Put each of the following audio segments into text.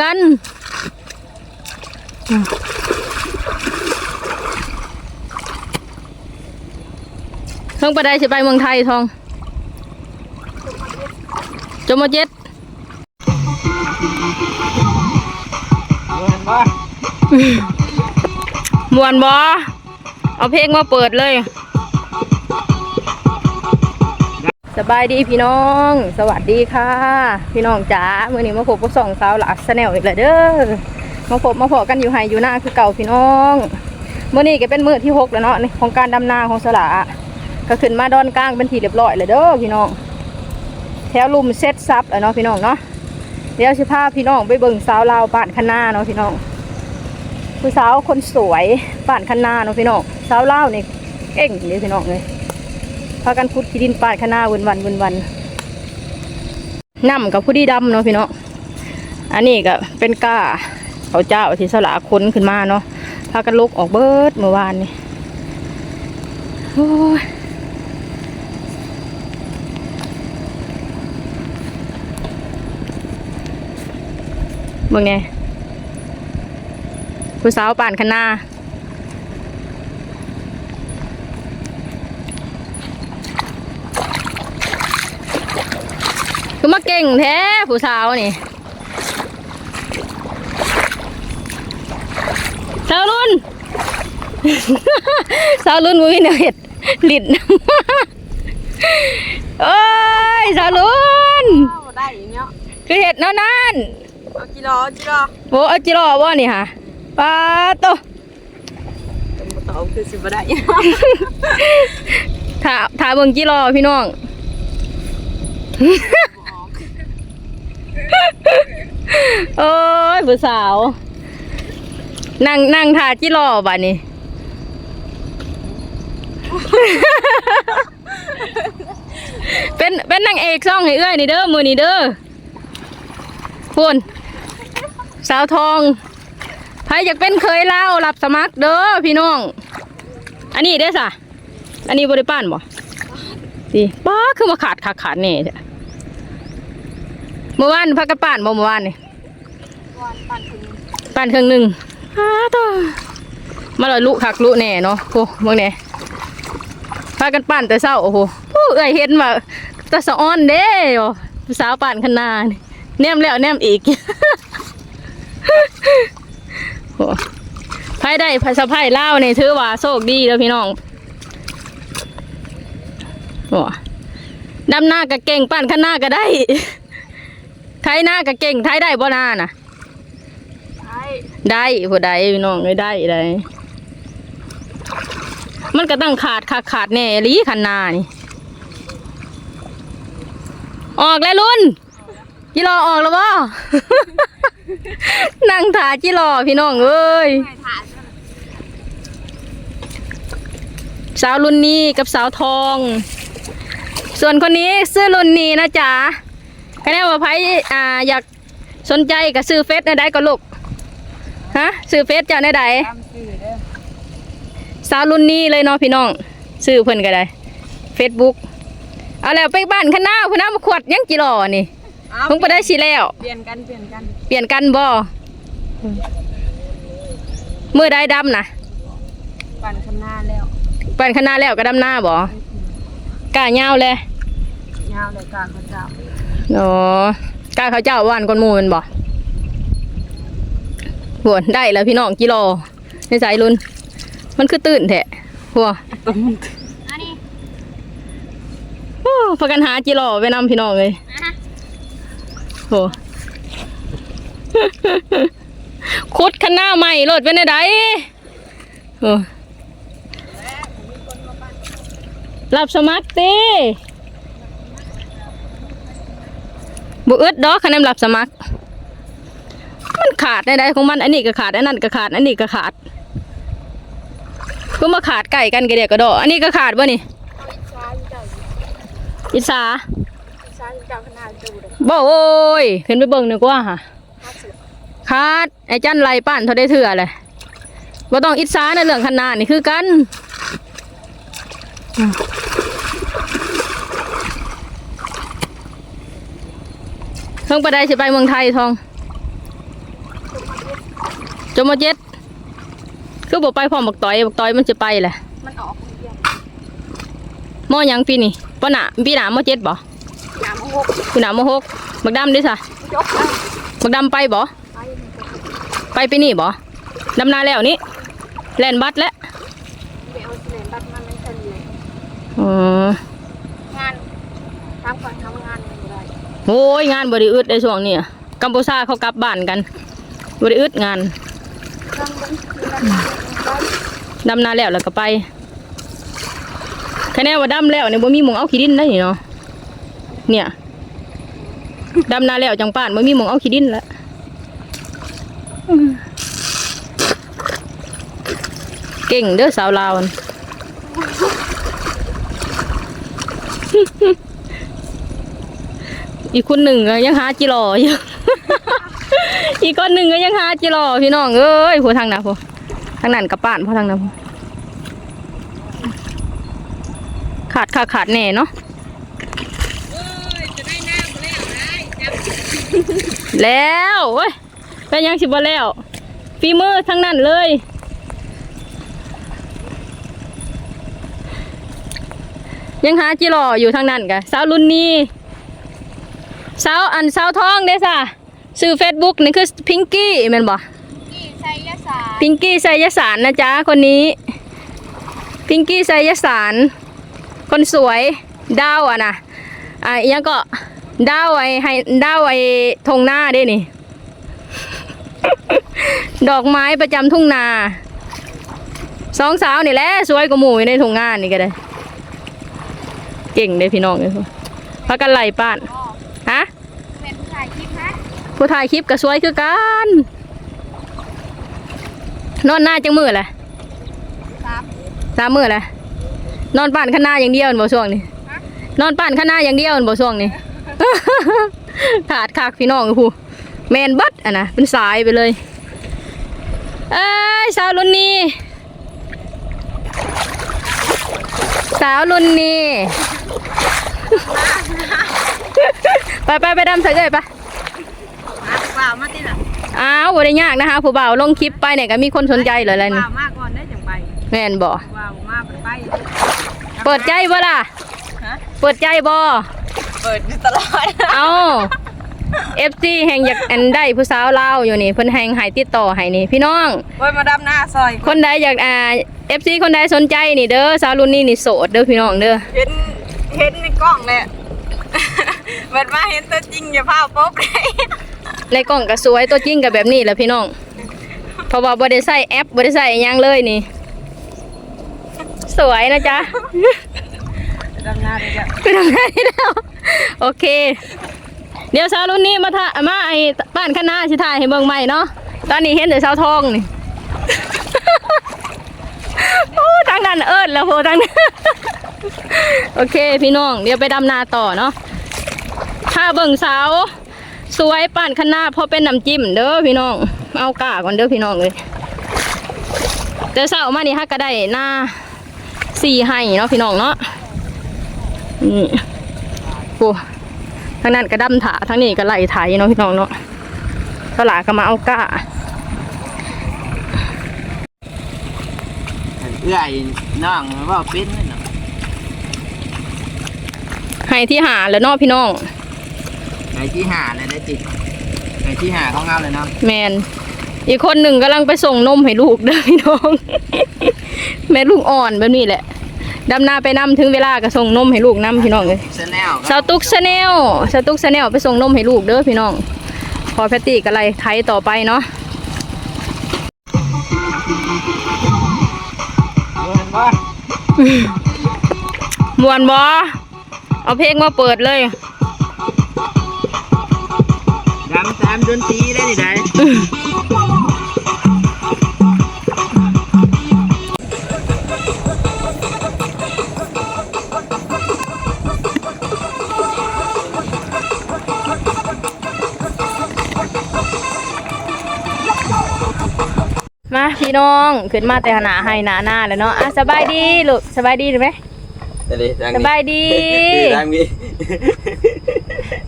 กันอืมเพิ่งไปได้สิไปเมืองไทยทองจมมาเจ็ดมวนบอเอาเพลงมาเปิดเลย สบายดีพี่น้อง สวัสดีค่ะ พี่น้องจ๋าเมื่อนี้มาพบกับสองสาวหลักสแนลอีกแล้วเด้อมาพบมาพอกันอยู่ไฮอยู่หน้าคือเก่าพี่น้องเมื่อนี้ก็เป็นมือที่หกแล้วเนาะของการดำนาของสละก็ขึ้นมาดอนกลางเป็นทีเรียบร้อยเลยเด้อพี่น้อง แถวลุมเซตซับแล้วเนาะพี่น้องเนาะเดี๋ยวสิพาพี่น้องไปเบิ่งสาวลาวบ้านคะนาเนาะพี่น้องผู้สาวคนสวยป่านคันนาเนาะพี่น้องสาวลาวนี่เก่งเลยพี่น้องเลย พากันขุดขี้ดินป่านคันนาวันวันวันวันน้ำกับผู้ดีดำเนาะพี่น้องอันนี้ก็เป็นก้าเขาเจ้าที่สลาคนขึ้นมาเนาะพากันลุกออกเบิดเมื่อวานนี่โอ้ยเมื่อไงผู้สาวป่านคณา คือมาเก่งแท้ผู้สาวนี่สาวรุ่น สาวรุ่นมุ้ยเนยเห็ดลิ้นโอ้ยสาวรุ่นเอาได้อีกเนาะคือเห็ดเนั่นนั่นเอากิโลกิโลโบเอาจิรอว่านี่ฮะปลาโตเป็นบ่ตอบคือสิบ่ได้ถ้าถ้าเบิ่งจิรอพี่น้อง โอ้ยผู้สาว นั่งนั่งทาจิรอบ่ะนี่เป็นเป็นนางเอกซ่องให้เอื้อยนี่เด้อมือนี่เด้อพูนสาวทองใครอยากเป็นเคยเล่ารับสมัครเด้อพี่น้อง อันนี้เด้อสะอันนี้บริป้านบ่สิป้าคือมาขาดขาดขาดแน่ มื่อวานพักกันป้านบ่เมื่อวานนี่วันปันถึงป้านเครื่องหนึ่งอ้าต่อมาเลยลุคักลุแน่เนาะโอ้เมื่อไงพากันป้านแต่เศร้าโอ้โหผู้เอ้ยเห็นว่าแตะสะอ้อนเด้โอ้ผู้สาวป้านขนานี่แนมแล้วแนมอีกโอ้ไพ่ได้ไพ่สะไพ่เล่าวนี่ถือว่าโชคดีแล้วพี่น้องโอ้ดำหน้าก็เก่งปั่นข้างหน้าก็ได้ ไทยหน้าก็เก่งไทยได้บ่หน้าน่ะไอ้ได้ผู้ใดพี่น้องไม่ได้ได้ มันก็ต้องขาดขาดขาดแน่หลีคันนานี่ ออกแล้วลุนจิรอออกแล้วบ่ นั่งถ่าจิรอพี่น้องเอ้ยไอ้ถ่านสาวรุ่นนี้กับสาวทอง ส่วนคนนี้ซื้อรุ่นนี้นะจ๊ะ คะแนนว่าไพอ่าอยากสนใจกับซื้อเฟซในใดก็ลูกฮะซื้อเฟซเจ้าในใดตามสื่อเด้อสาวรุ่นนี้เลยเนาะพี่น้องซื้อเพิ่นก็ได้เฟซบุ๊กเอาแล้วไปบ้านข้างหน้าพุ่นน้ำขวดยังกี่หล่อนี่เอาเพิ่งไปได้สิแล้ว เปลี่ยนกันเปลี่ยนกันเปลี่ยนกันบ่มือได้ดำนะปั่นข้างหน้าแล้วปั่นข้างหน้าแล้วก็ดำหน้าบ่กล้าเงาวเลยยาวเลยกลางเขาเจ้า อ๋อกล้าเขาเจ้าว่านก้นหมูแมันบ่หวนได้แล้วพี่น้องกิโลในสายรุ่นมันคือตื่นแท้หัวต้มโอ้พากันหากิโลไปนำพี่น้องเลยโหคุดขันหน้าใหม่รถเป็นไดโอ้รับสมัครตี บุอึดดอกคะแนนรับสมัคร มันขาดในใดของมันอันนี้ก็ขาดอันนั้นก็ขาดอันนี้ก็ขาดก็มาขาดไก่กันกระเดียกกระดออันนี้ก็ขาดบ่นี่ช้าเจ้าอิสาช้าเจ้าขนาดดูเลยบ่โอ้ยขึ้นไปเบิ่งหนึกว่าค่ะขาดไอ้จันไรป้านเท่าได้เถื่อเลยบ่ต้องอิสาในเรื่องขนาดนี่คือกันอืมเพิ่งไปได้สิไปเมืองไทยทองจมเจ็ดคือบอกไปพร้อมบักต่อยบักต่อยมันจะไปแหละมันออกคนเดียวมอหยังปีนี่ปะหนาปีหนามอเจ็ดบ่น้ำหกปีหนามอหกบักดำด้วยซะยกแล้วบักดำไปบ่ไปไปปีนี่บ่ดำนาแล้วนี่แลนบัตรแล้วไปเอาเสนบัตรมันไม่ทันเลยอ๋องานทำก่อน โอ้ยงานบริอึดในช่วงนี้กัมพูชาเขากลับบ้านกันบริอึดงานเครื่องบินมีน้ำมันไปดำนาแล้วแล้วก็ไปคะแนนว่าดำแล้วเนี่ยบ่มีหมองเอาขี้ดินได้เนาะเนี่ยดำนาแล้วจังป้านบ่มีหมองเอาขี้ดินแล้วเก่งเด้อสาวลาว อีกคนหนึ่งก็ยังหาจิรออยู่ อีกคนหนึ่งก็ยังหาจิรอพี่น้องเอ้ยพูทางนั้นพูทางนั้นกับป้านพูทางนั้นขาดขาดขาดแน่เนาะแล้วเว้ยเป็นยังสิบ่แล้วฝีมือทั้งนั้นเลยยังหาจิรออยู่ทางนั้นกะสาวรุ่นนี้ สาวอันสาวท้องเด้ซ่ะชื่อ Facebook นี่คือพิงกี้แม่นบ่กี่ไซยาสารพิงกี้ไสยสารนะจ๊ะคนนี้พิงกี้ไสยสาร คนสวยดาวอะนะอะยังก็ดาวไอ้ให้ดาวไอ้ทงหน้าเด้นี่ ดอกไม้ประจำทุ่งนาสองสาวนี่แหละสวยกว่าหมู่อยู่ในทุ่งานนี่ก็ได้ เก่งเลยพี่น้องเลยพากันไล่ป้านฮะ เป็นถ่ายคลิปนะ ผู้ถ่ายคลิปก็สวยคือกันนอนหน้าจังมือแหละสามสามมือแหละนอนป่านข้างหน้าอย่างเดียวนั่นบ่ช่วงนี้ฮะนอนป่านข้างหน้าอย่างเดียวนั่นบ่ช่วงนี้ขาดคากพี่น้องผู้แมนบัดอะนะเป็นสายไปเลย เอ้ยสาวรุ่นนี้สาวรุ่นนี้ไปไปไปดำใส่เลยไป เปล่ามาที่ไหนอ้าวบ่ได้ยากนะคะผู้บ่าวลงคลิปไปเนี่ยก็มีคนสนใจเลยและเปนี่ล่ามากก่อนได้จังไปแม่นบ่เปล่ามาไปเปิดใจบ่ล่ะเปิดใจบ่เปิดตลอดเอา FC แห่งอยากอันได้ผู้สาวเลาอยู่นี่เพิ่นแห่งให้ติดต่อให้นี่พี่น้องโอ้ยมาดำหน้าซอย คนใดอยากอ่า FC คนใดสนใจนี่เด้อสาวรุ่นนี้นี่โสดเด้อพี่น้องเด้อเห็นเห็นในกล้องเลยเปิดมาเห็นตัวจริงอย่าพาป๊บเลย ในกล้องก็สวยตัวจริงก็แบบนี้แหละพี่น้อง เพราะว่าบ่ได้ใส่แอปบ่ได้ใส่หยังเลยนี่ สวยนะจ๊ะดำหน้าเลยจ้ะไปทำงานได้แล้ว โอเค เดี๋ยวสาวรุ่นนี้มาถ่ามาไอ้บ้านข้างหน้าสิถ่ายให้เบิ่งใหม่เนาะ ตอนนี้เห็นแต่สาวทองนี่โอ้ทางนั้นเอิญแล้วโพทางนั้นโอเค พี่น้อง เดี๋ยวไปดำนาต่อเนาะถ้าเบิ่งสาว สวยป่านข้างหน้าพอเป็นน้ำจิ้มเด้อพี่น้อง เอากาก่อนเด้อพี่น้องเลยเดี๋ยวเสาร์มานี่ฮักก็ได้หน้าสี่ให้เนาะพี่น้องเนาะนี่โอ้ทางนั้นก็ดำถาทางนี้ก็ไล่ไถเนาะพี่น้องเนาะตลาดก็มาเอาก้าเอื้อยน้องว่าเป็นนั่นน่ะให้ที่หาแล้วเนาะพี่น้องใน ที่หาเลยได้ติดในที่หาของเราเลยเนาะแมนอีกคนหนึ่งกำลังไปส่งนมให้ลูกเด้อพี่น้อง แม่ลูกอ่อนแบบนี้แหละดำนาไปนำถึงเวลาก็ส่งนมให้ลูกนำพี่น้องเลยเสแนลสาวตุกชาแนลสาวตุกชาแนลไปส่งนมให้ลูกเด้อพี่น้อง พอแพตตี้ก็ไล่ไถต่อไปเนาะว่ามวนบอเอาเพลงมาเปิดเลย ดำตามดนตรีได้นี่ได้มาพี่น้องขึ้นมาแต่หนาให้หนาหน้าแล้วเนาะอะสบายดีลูกสบายดีไหมสบายดีดังนี้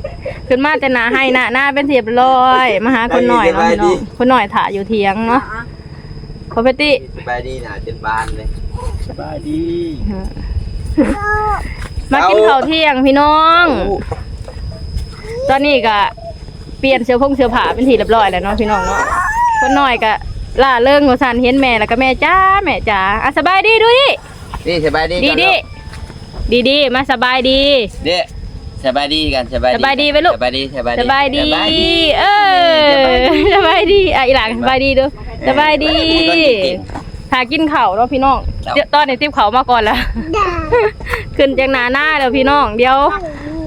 ไป ขึ้นมาแต่หนาให้หน้าหน้าเป็นเสียบร้อยมาหาคนหน่อยเนาะพี่น้องคนหน่อยถ่ายอยู่เทียงเนาะพอเพตตี้สบายดีนะจนบานเลยสบายดีมากินข้าวเที่ยงพี่น้อง ตอนนี้ก็เปลี่ยนเสื้อผงเสื้อผ้าเป็นทีเรียบร้อยแล้วเนาะพี่น้องเนาะคนหน่อยก็ล่าเริงหัวสันเห็นแม่แล้วก็แม่จ้าแม่จ้าอะสบายดีดูดินี่สบายดีดีดีดีดีมาสบายดีเด้ สบายดีกันสบายดีสบายดีไหมลูกสบายดีสบายดีสบายดีเออสบายดีอะอีหลังสบายดีดูสบายดีหากินข้าวเนาะพี่น้องเดี๋ยวตอนนี้ติบข้าวมาก่อนแล้วขึ้นจากหนาหน้าแล้วพี่น้อง เดี๋ยว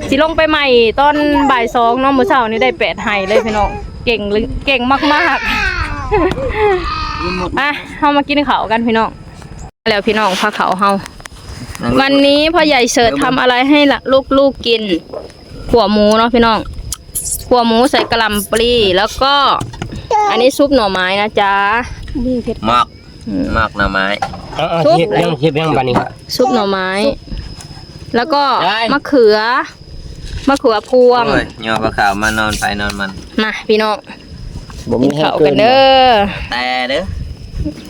สิลงไปใหม่ตอนบ่ายสองเน้องมื้อเช้านี่ได้แปดไห้เลยพี่น้องเก่งเลยเก่งมากๆอะเฮามากินข้าวกันพี่น้อง แล้วพี่น้องพาเขาวเฮา วันนี้พ่อใหญ่เสิร์ชทำอะไรให้ละลูกๆกินขัวหมูเนาะพี่น้องขัวหมูใส่กระหลำปลีแล้วก็ อันนี้ซุปหน่อไม้นะจ๊ะหมอกหมอกหน่อไม้เอาเอาทุบเฮ็ดยังเฮ็ดยังบัดนี้ครับซุปหน่อไม้ แล้วก็ได้มะเขือมะเขือพวงโอ้ยยอปลาขาวมานอนไปนอนมันมาพี่น้องบ่กิมีนให้ข้าวเกิกันนเด้อแต่เด้อ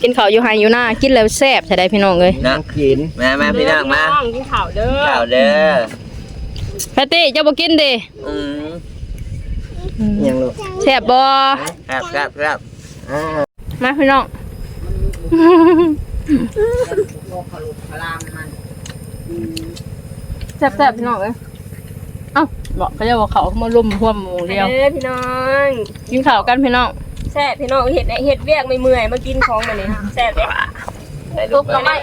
กินข้าวอยู่ไฮอยู่หน้ากินแล้วแซ่บใช่ได้พี่น้องเลยนะกินมามาพี่น้องมากินข้าวเด้อข่าวเด้อแพตตี้เจ้าบ่กินเด้อืมยังลูกแซ่บบ่ครับครับครับอ่ามาพี่น้องแซ่บๆพี่น้องเอ้ยเอ้าบอกเขาจะบอกเขามารุมหัวหมูเดียวเด้อพี่น้องกินข้าวกันพี่น้อง แซ่บพี่น้องเห็ดเห็ดเวียกไม่เมื่อยมากินของมันนี่แซ่บเลยลูกน้องไม้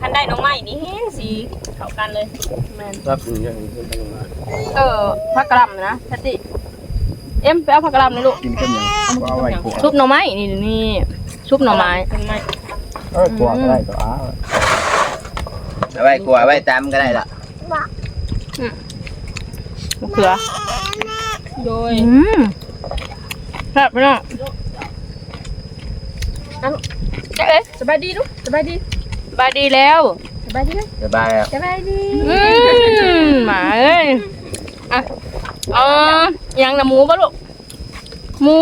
คันได้น้องไม้นี่เห็นสีเข้ากันเลยครับยังเฮ็ดยังมาเออผักกะหล่ำนะแพตตี้เอ็มไปเอาผักกะหล่ำเลยลูกกินกันยังบ่เอาไว้กลัวซุปหน่อไม้นี่นี่ซุปหน่อไม้เป็นไม้เออกลัวก็ได้ก็เอาเอาไว้กลัวไว้ตามก็ได้ละมะเขือโดยอืมแซ่บพี่น้ องเอ๊ะสบายดีลูกสบายดีสบายดีแล้วสบายดีไหมสบายแล้วสบายดีอืมหมาเอ้ยอะเอ๋อยังนะหมูปะลูกหมู